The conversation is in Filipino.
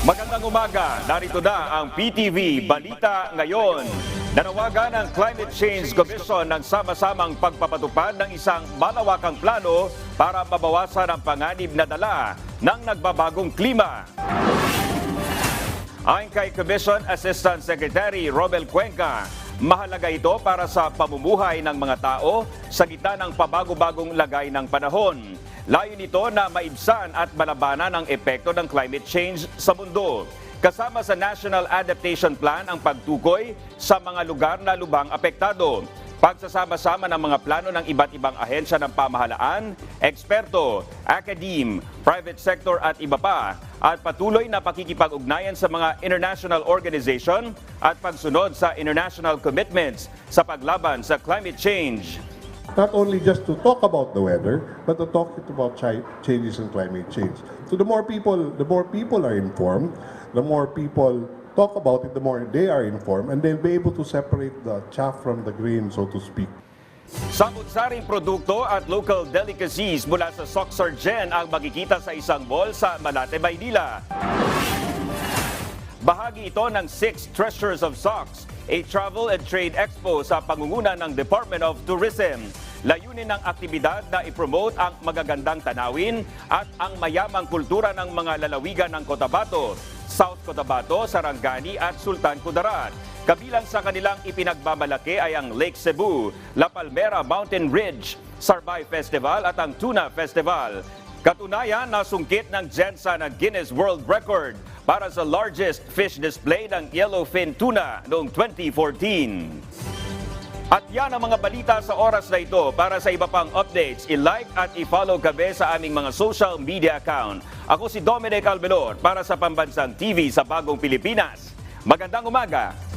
Magandang umaga, narito na ang PTV Balita Ngayon. Nanawagan ang Climate Change Commission ng sama-samang pagpapatupad ng isang malawakang plano para mabawasan ang panganib na dala ng nagbabagong klima. Ayon kay Commission Assistant Secretary Robel Cuenca, mahalaga ito para sa pamumuhay ng mga tao sa gitna ng pabago-bagong lagay ng panahon. Layo nito na maibsan at malabanan ang epekto ng climate change sa mundo. Kasama sa National Adaptation Plan ang pagtukoy sa mga lugar na lubang apektado. Pagsasama-sama ng mga plano ng iba't ibang ahensya ng pamahalaan, eksperto, academe, private sector at iba pa, at patuloy na pakikipag-ugnayan sa mga international organization at pagsunod sa international commitments sa paglaban sa climate change. Not only just to talk about the weather, but to talk about changes in climate change. So the more people, the more people are informed, the more people talk about it, the more they are informed, and they'll be able to separate the chaff from the grain, so to speak. Samut-saring produkto at local delicacies mula sa Soxer Gen ang makikita sa isang mall sa Malate, Maynila. Bahagi ito ng Six Treasures of Socks, a travel and trade expo sa pangunguna ng Department of Tourism. Layunin ng aktibidad na ipromote ang magagandang tanawin at ang mayamang kultura ng mga lalawigan ng Cotabato, South Cotabato, Sarangani at Sultan Kudarat. Kabilang sa kanilang ipinagmamalaki ay ang Lake Cebu, La Palmera Mountain Ridge, Sarbay Festival at ang Tuna Festival. Katunayan, nasungkit ng Jensa ng Guinness World Record para sa largest fish display ng yellowfin tuna noong 2014. At yan ang mga balita sa oras na ito. Para sa iba pang updates, i-like at i-follow kami sa aming mga social media account. Ako si Dominic Albelor para sa Pambansang TV sa Bagong Pilipinas. Magandang umaga!